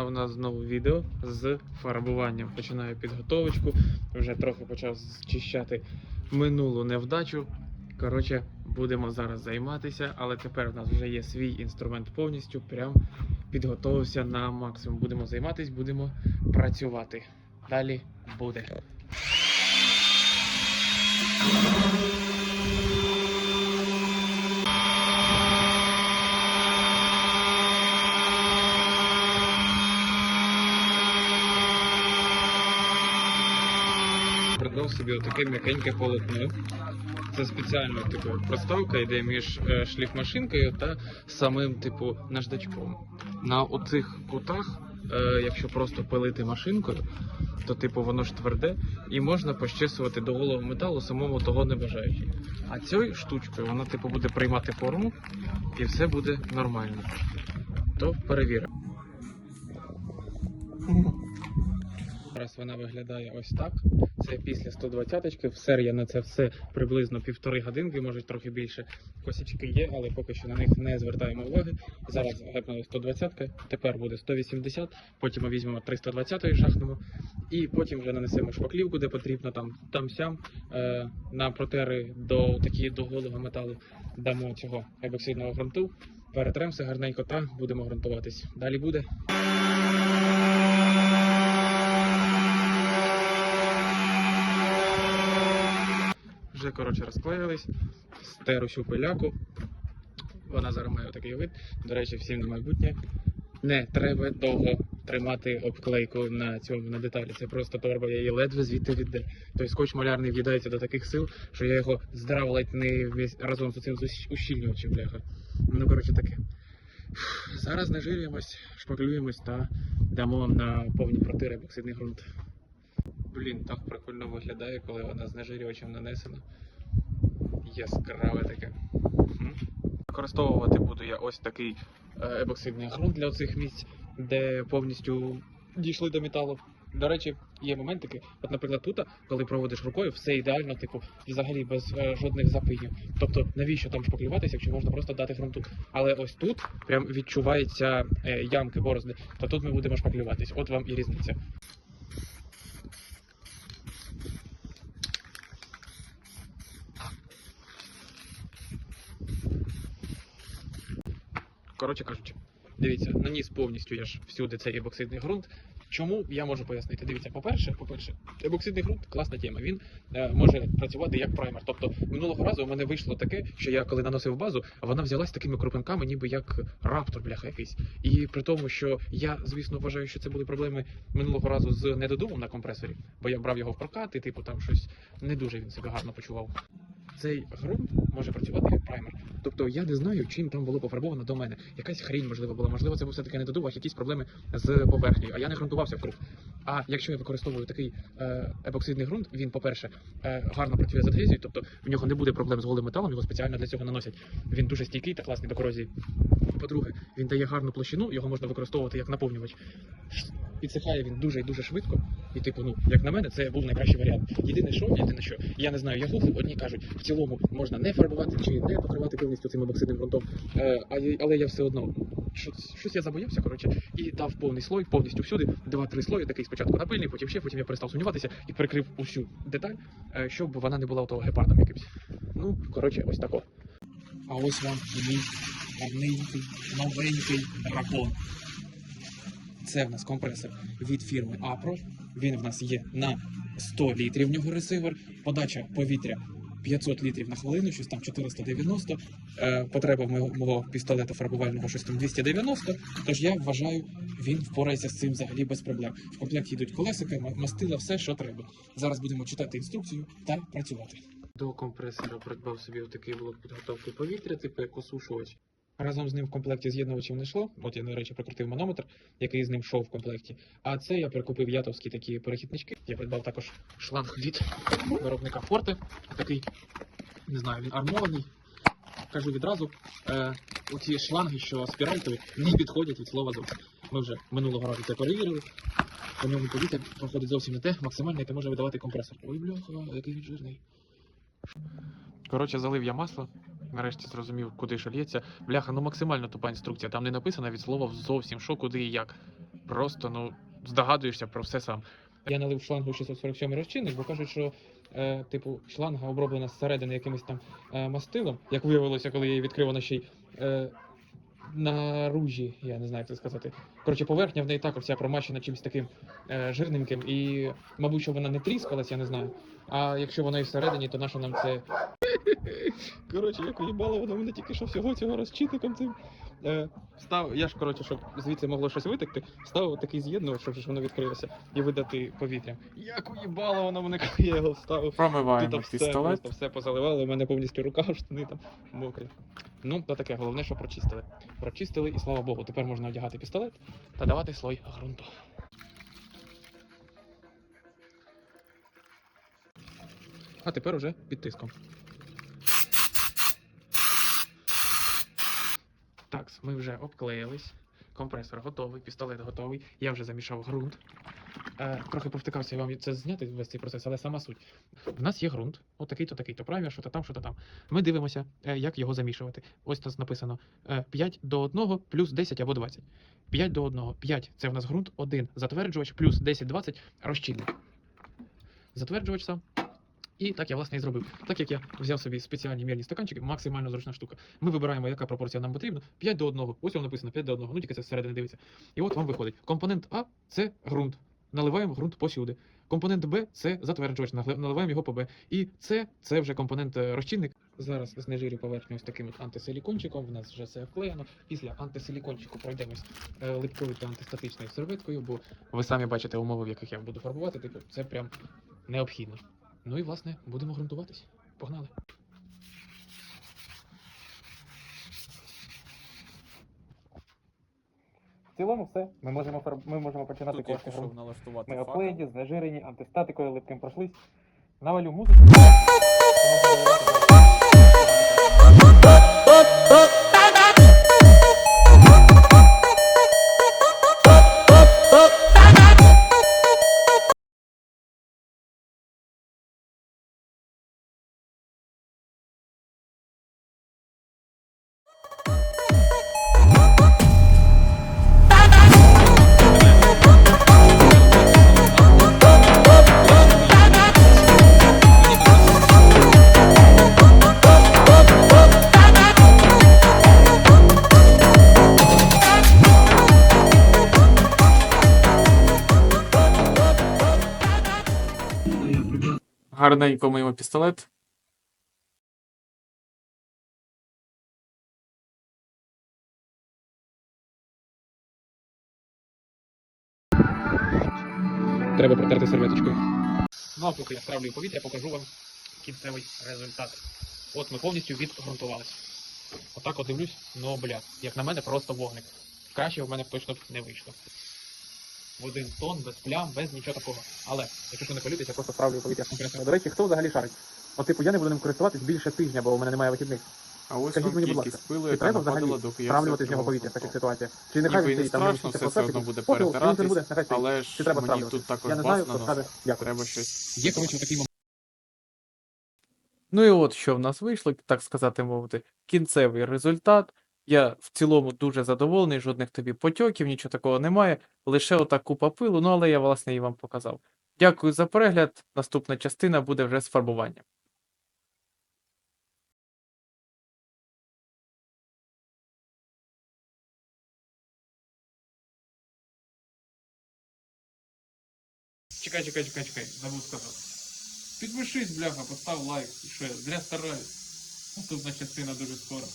А у нас знову відео з фарбуванням. Починаю підготовочку. Вже трохи почав зчищати минулу невдачу. Коротше, будемо зараз займатися, але тепер у нас вже є свій інструмент повністю. Прям підготовився на максимум. Будемо займатися, будемо працювати. Далі буде. Придбав собі отаке м'якеньке полотно. Це спеціально типу проставка йде між е, шліфмашинкою та самим типу наждачком. На оцих кутах, е, якщо просто пилити машинкою, то типу воно ж тверде і можна пощесувати до голого металу, самому того не бажаючи. А цією штучкою вона типу буде приймати форму і все буде нормально. То перевіримо. Зараз вона виглядає ось так. Це після 120-ки. В серія на це все приблизно півтори годинки, може трохи більше. Косячки є, але поки що на них не звертаємо уваги. Зараз гепнули 120-ка, тепер буде 180, потім ми візьмемо 320 шахнемо, і потім вже нанесемо шпаклівку, де потрібно, там, там е, на протери до такі до голого металу дамо цього ебоксидного ґрунту. Перетрем все гарненько та будемо ґрунтуватись. Далі буде. Вже коротше розклеїлись, стеру всю пиляку. Вона зараз має такий вид. До речі, всім на майбутнє. Не треба довго тримати обклейку на цьому на деталі. Це просто торба, я її ледве звідти відде. Той скотч малярний в'їдається до таких сил, що я його здрав ледь не весь разом з цим ущільнювачем, бляха. Ну коротше таке. Зараз нажирюємось, шпаклюємось та дамо на повні протири боксидний ґрунт. Блін, так прикольно виглядає, коли вона з нажирювачем нанесена. Яскраве таке. Використовувати буду я ось такий ебоксидний ґрунт для оцих місць, де повністю дійшли до металу. До речі, є моментики, от, наприклад, тут, коли проводиш рукою, все ідеально, типу, взагалі без е, жодних запинів. Тобто, навіщо там шпаклюватися, якщо можна просто дати ґрунту. Але ось тут прям відчуваються е, ямки, борозди, то тут ми будемо шпаклюватись. От вам і різниця. Коротше кажучи, дивіться, наніс повністю я ж всюди цей ебоксидний ґрунт. Чому я можу пояснити? Дивіться, по-перше, по-перше, ебоксидний ґрунт класна тема. Він е, може працювати як праймер. Тобто минулого разу у мене вийшло таке, що я коли наносив базу, вона взялась такими крупинками, ніби як раптор, бляха якийсь. І при тому, що я, звісно, вважаю, що це були проблеми минулого разу з недодумом на компресорі, бо я брав його в прокат, і типу там щось не дуже він себе гарно почував. Цей ґрунт може працювати як праймер. Тобто я не знаю, чим там було пофарбовано до мене. Якась хрінь можливо була. Можливо, це був все-таки не додув, а якісь проблеми з поверхнею. А я не ґрунтувався вкруг. А якщо я використовую такий е, епоксидний ґрунт, він, по-перше, е, гарно працює з адгезією, тобто в нього не буде проблем з голим металом, його спеціально для цього наносять. Він дуже стійкий та класний до корозії. По-друге, він дає гарну площину, його можна використовувати як наповнювач. Підсихає він дуже і дуже швидко. І, типу, ну, як на мене, це був найкращий варіант. Єдине, що, єдине, що я не знаю, я гуглив, одні кажуть, в цілому можна не фарбувати чи не покривати повністю цим ебоксидним ґрунтом. Е, але я все одно щось, я забоявся, коротше, і дав повний слой, повністю всюди, два-три слої, такий спочатку напильний, потім ще, потім я перестав сумніватися і перекрив усю деталь, е, щоб вона не була того гепардом якимсь. Ну, коротше, ось тако. А ось вам мій гарненький, новенький дракон. Це в нас компресор від фірми Apro. Він в нас є на 100 літрів в нього ресивер. Подача повітря 500 літрів на хвилину, щось там 490. Е, потреба мого, пістолета фарбувального щось там 290. Тож я вважаю, він впорається з цим взагалі без проблем. В комплекті йдуть колесики, мастила, все, що треба. Зараз будемо читати інструкцію та працювати. До компресора придбав собі такий блок підготовки повітря, типу як осушувач. Разом з ним в комплекті з'єднувачів не йшло. От я, до речі, прикрутив манометр, який з ним йшов в комплекті. А це я прикупив ятовські такі перехіднички. Я придбав також шланг від виробника Форте. Такий, не знаю, він армований. Кажу відразу, е, оці шланги, що спіральтові, не підходять від слова зовсім. Ми вже минулого разу це перевірили. По ньому повітря проходить зовсім не те, максимальне, яке може видавати компресор. Ой, бляха, який він жирний. Коротше, залив я масло. Нарешті зрозумів, куди що. Бляха, ну максимально тупа інструкція. Там не написано від слова зовсім що, куди і як. просто ну здогадуєшся про все сам. Я налив шлангу 647 розчинник, бо кажуть, що е, типу шланга оброблена зсередини якимось там е, мастилом. Як виявилося, коли я її відкрив, вона ще й е, на ружі, я не знаю, як це сказати. Коротше, поверхня в неї також вся промащена чимось таким е, жирненьким, і, мабуть, що вона не тріскалась, я не знаю. А якщо вона і всередині, то нащо нам це. Коротше, як уїбало, воно мене тільки що всього цього розчитником цим. Е, став, я ж, коротше, щоб звідси могло щось витекти, ставив такий з'єднувач, щоб ж воно відкрилося і видати повітря. Як уїбало воно мене, коли я його вставив. Промиваємо Тут все, пістолет. просто все позаливало, у мене повністю рука, штани там мокрі. Ну, то таке, головне, що прочистили. Прочистили і слава Богу, тепер можна одягати пістолет та давати слой ґрунту. А тепер уже під тиском. Так, ми вже обклеїлись. Компресор готовий, пістолет готовий. Я вже замішав ґрунт. Е, трохи повтикався вам це зняти весь цей процес, але сама суть. У нас є ґрунт, отакий-то, такий-то праймер, що то там, що то там. Ми дивимося, е, як його замішувати. Ось тут написано е, 5 до 1 плюс 10 або 20. 5 до 1. 5 це в нас ґрунт, 1 затверджувач, плюс 10-20 розчинник. Затверджувач сам. І так я власне і зробив. Так як я взяв собі спеціальні мірні стаканчики, максимально зручна штука. Ми вибираємо, яка пропорція нам потрібна. 5 до 1. Ось вам написано 5 до 1. Ну тільки це всередині дивиться. І от вам виходить. Компонент А це ґрунт. Наливаємо ґрунт посюди. Компонент Б це затверджувач, наливаємо його по Б. І С це вже компонент е, розчинник. Зараз знежирю поверхню ось таким от антисилікончиком. В нас вже все вклеєно. Після антисилікончику пройдемось е, липкою та антистатичною серветкою, бо ви самі бачите умови, в яких я буду фарбувати. Типу, це прям необхідно. Ну і власне будемо ґрунтуватись. Погнали. Цілому все. Ми можемо фарб... ми можемо починати Тут я пішов налаштувати Ми факел. оклеєні, знежирені, антистатикою, липким пройшлись. Навалю музику. Гарненько миємо пістолет. Треба протерти серветочкою. Ну а поки я стравлюю повітря, покажу вам кінцевий результат. От ми повністю відґрунтувалися. Отак от дивлюсь, ну бля, як на мене, просто вогник. Краще в мене точно б не вийшло. В один тон, без плям, без нічого такого. Але, якщо що не полюбить, я просто стравлюю повітря компресора. До речі, хто взагалі шарить? От типу я не буду ним користуватись більше тижня, бо у мене немає вихідних. А ось Скажіть мені, будь ласка, пилу, Чи треба взагалі стравлювати з нього повітря в таких ситуаціях? Чи нехай він стоїть там все все одно буде буде, перетиратись, нехай стоїть. але Чи ж треба мені тут також Я не знаю, хто скаже. Дякую. треба щось. Є, коротше, такий момент. Ну і от що в нас вийшло, так сказати мовити, кінцевий результат. Я в цілому дуже задоволений, жодних тобі потьоків, нічого такого немає. Лише ота купа пилу, ну але я власне її вам показав. Дякую за перегляд. Наступна частина буде вже з фарбуванням. Чекай, чекай, чекай, чекай, забув сказати. Підпишись, бляха, постав лайк. І що я зря стараюсь. Наступна частина дуже скоро.